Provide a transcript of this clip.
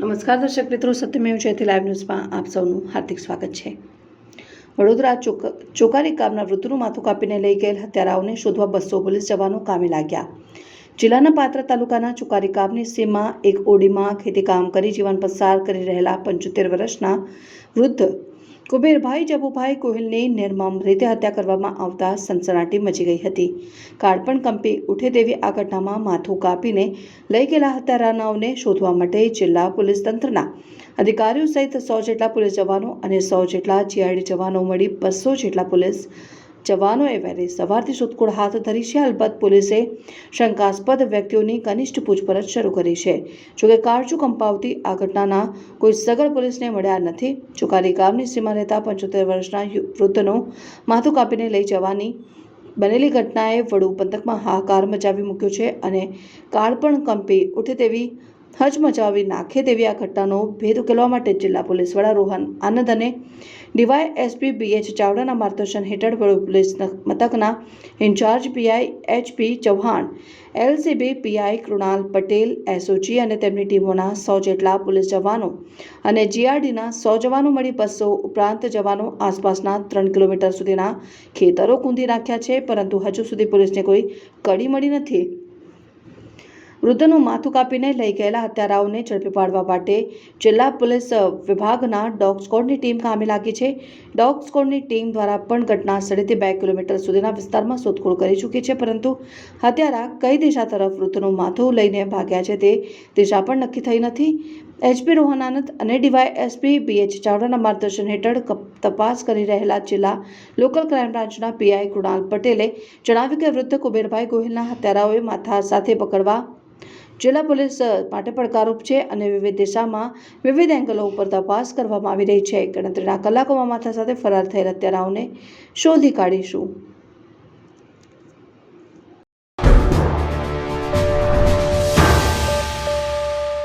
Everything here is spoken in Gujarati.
નમસ્કાર દર્શક મિત્રો, સત્યમેવ જયતે લાઈવ ન્યૂઝમાં આપ સૌનું હાર્દિક સ્વાગત છે. વડોદરા ચોક, ચોકારી ગામના વૃદ્ધનું માથું કાપીને લઈ ગયેલ હત્યારાઓને શોધવા બસો પોલીસ જવાનો કામે લાગ્યા. જિલ્લાના પાત્ર તાલુકાના ચોકારી ગામની સીમમાં એક ઓડીમાં ખેતી કામ કરી જીવન પસાર કરી રહેલા પંચોતેર વર્ષના વૃદ્ધ કુબેરભાઈ જબુભાઈ ગોહિલની નિર્મમ રીતે હત્યા કરવામાં આવતા સનસનાટી મચી ગઈ હતી. કાળપણ કંપી ઉઠે તેવી આ ઘટનામાં માથું કાપીને લઈ ગયેલા હત્યારાનાઓને શોધવા માટે જિલ્લા પોલીસ તંત્રના અધિકારીઓ સહિત સો જેટલા પોલીસ જવાનો અને સો જેટલા જીઆઈડી જવાનો મળી બસો જેટલા પોલીસ જવાનોએ વહેલી સવારથી શોધખોળ હાથ ધરી છે. અલબત્ત પોલીસે શંકાસ્પદ વ્યક્તિઓની ઘનિષ્ઠ પૂછપરછ શરૂ કરી છે. જોકે કાળજુ કંપાવતી આ ઘટનાના કોઈ સગળ પોલીસને મળ્યા નથી. ચુકારી ગામની સીમા રહેતા પંચોતેર વર્ષના વૃદ્ધનું માથું કાપીને લઈ જવાની બનેલી ઘટનાએ વડુ પંથકમાં હાહાકાર મચાવી મૂક્યો છે અને કાળ પણ કંપી ઉઠે તેવી હચમચાવી નાખે તેવી આ ઘટનાનો ભેદ ઉકેલવા માટે જિલ્લા પોલીસ વડા રોહન આનંદ અને ડીવાય એસપી બીએચ ચાવડાના માર્ગદર્શન હેઠળ વડો પોલીસ મથકના in charge PI HP Chauhan, LCB PI Krunal Patel, SOG અને તેમની ટીમોના સો જેટલા પોલીસ જવાનો અને જીઆરડીના સો જવાનો મળી બસો ઉપરાંત જવાનો આસપાસના ત્રણ કિલોમીટર સુધીના ખેતરો કૂંદી નાખ્યા છે, પરંતુ હજુ સુધી પોલીસને કોઈ કડી મળી નથી. વૃદ્ધનું માથું કાપીને લઈ ગયેલા હત્યારાઓને ઝડપી પાડવા માટે જિલ્લા પોલીસ વિભાગના ડોગ સ્કોડની ટીમ કામે લાગી છે. ડોગ સ્કોડની ટીમ દ્વારા પણ ઘટના સ્થળેથી બે કિલોમીટર સુધીના વિસ્તારમાં શોધખોળ કરી ચૂકી છે, પરંતુ હત્યારા કઈ દિશા તરફ વૃદ્ધનું માથું લઈને ભાગ્યા છે તે દિશા પણ નક્કી થઈ નથી. એચપી રોહનાનંદ અને ડીવાય એસપી બીએચ ચાવડાના માર્ગદર્શન હેઠળ તપાસ કરી રહેલા જિલ્લા લોકલ ક્રાઇમ બ્રાન્ચના પીઆઈ કૃણાલ પટેલે જણાવ્યું કે વૃદ્ધ કુબેરભાઈ ગોહિલના હત્યારાઓએ માથા સાથે પકડવા જિલ્લા પોલીસ માટે પડકારરૂપ છે અને વિવિધ દિશામાં વિવિધ એંગલો ઉપર તપાસ કરવામાં આવી રહી છે. ગણતરીના કલાકોમાં માથા સાથે ફરાર થયેલ હત્યારાઓને શોધી કાઢીશું.